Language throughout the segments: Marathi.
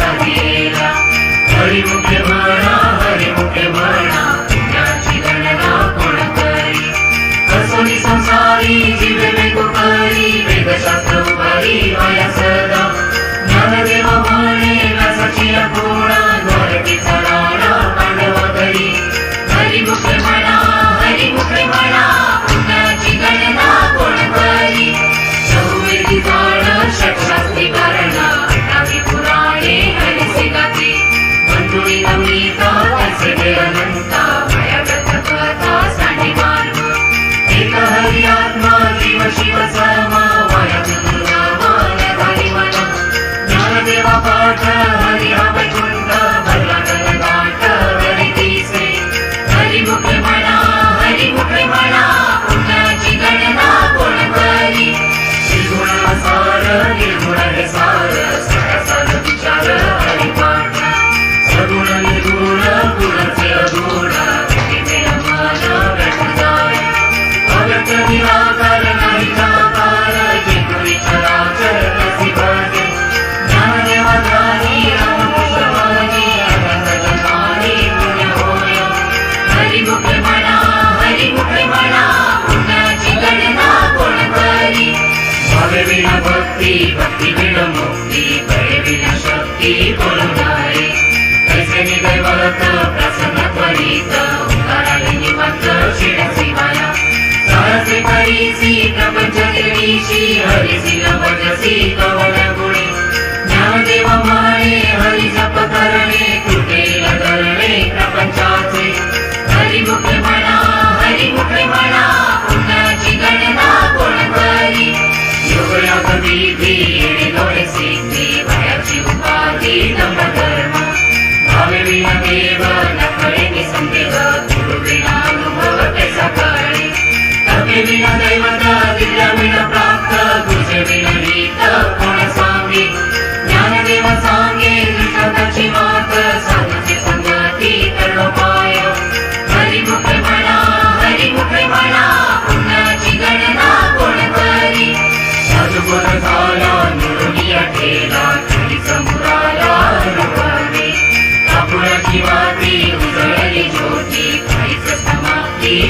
Sahira, Hari Mukhya Mara.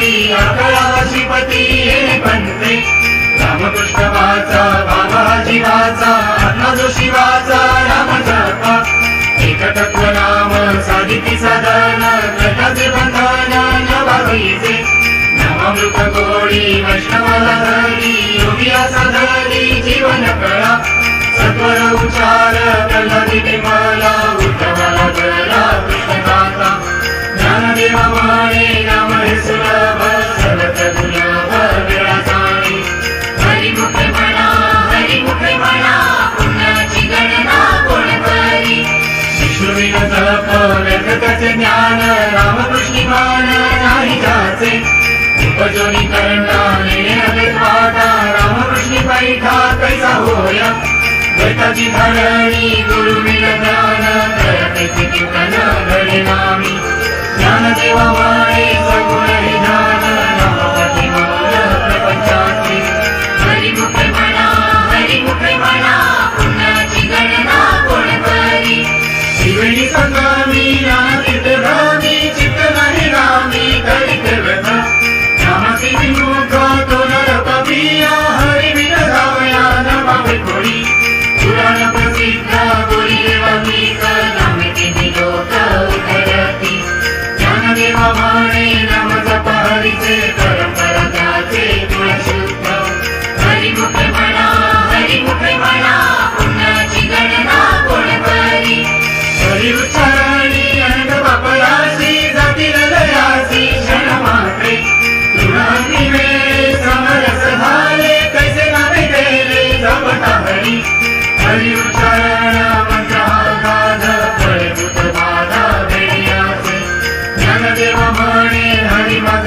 पती अकरा वशिपती पंते रामकृष्ण वाचा बाबा जीवाचा आत्माजो शिवाचा राम जपा एकतत्व नाम साधिती साधन गटाचे बंधन नवाईचे नवामृत गोडी वैष्णवाला धरी योगिया साधली जीवन कळा. सत्वर उचार प्रल्हादी विमला उद्धवाला गळा कृष्णदाता ज्ञानदेवा माने ज्ञान रामकृष्णी बाण नाही जाचे. उपजोनी करंडा नेले वाटा रामकृष्णी पैठा कैसा होया? द्वैताची धरणी गुरु मिल करते कीर्तन घडे नामी ज्ञानदेवा वाणे शिवमणि हरिमग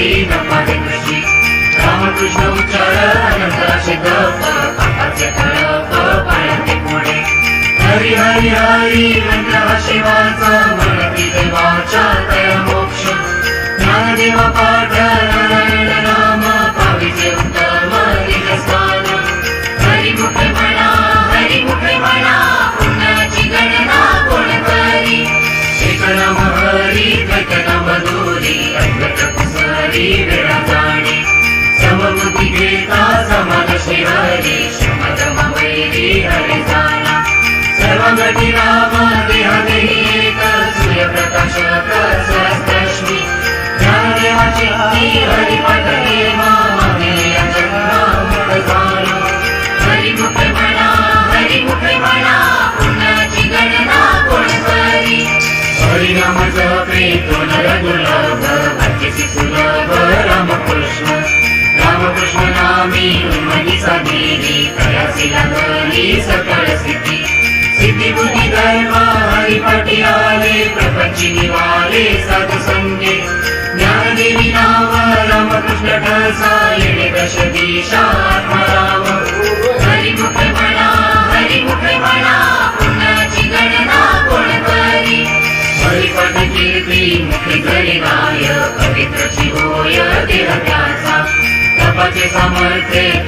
శ్రీమద్భగవద్గీత రామకృష్ణ ఉచ్చారణ विवेका समरशिवरी शमदमवैरी हरिजाना सर्वगति रामादिहरिप्रकाशकस्वस्तश्मि ज्ञानदेवचित्ति हरिपदे मा स्थिति सिद्धि. बुद्धि धर्म हरिपटि आले प्रपंचिनि वाले साधु संगे ज्ञानदेवी नाम रामकृष्ण ढसायणे दश दिशा आत्मराम हरिमुख म्हणा हरिमुख म्हणा पुण्याची गणना कोण करी? हरिपट कीर्ती मुखी करी नाय पवित्र शिवोय देह त्याचा समर्थे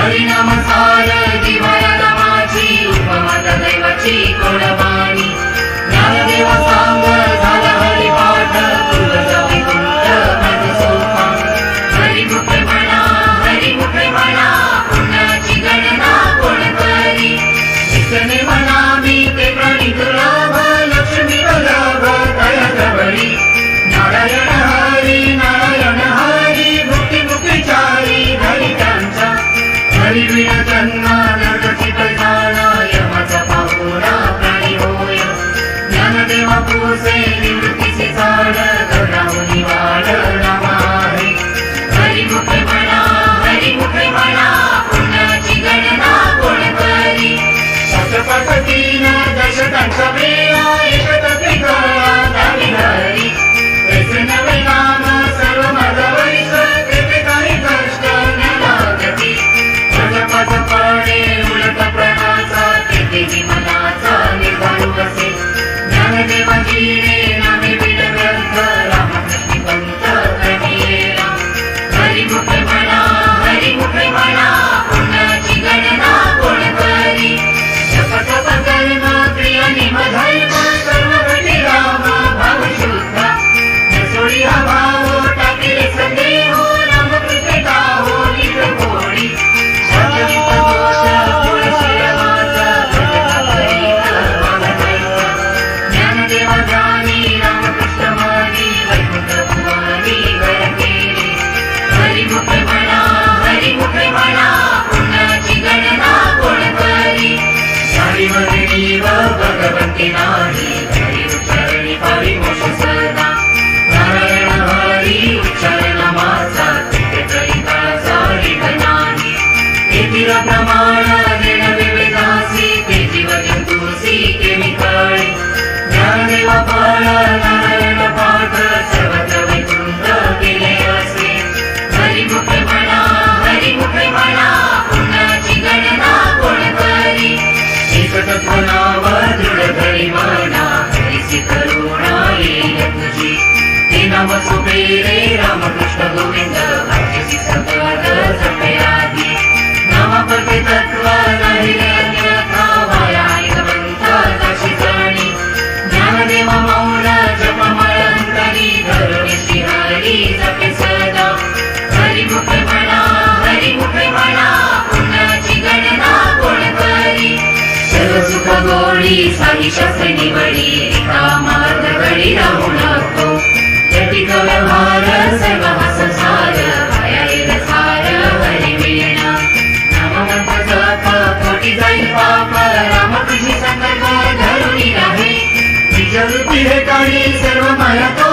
हरिनामसार दिवा Thank you. निवडी साहिशाचे निवडी रिकामा दगडी राहू नको यती गवहार सर्व हा संसार हयाईल सार हरी वीणा नामवंत सर्व मला तो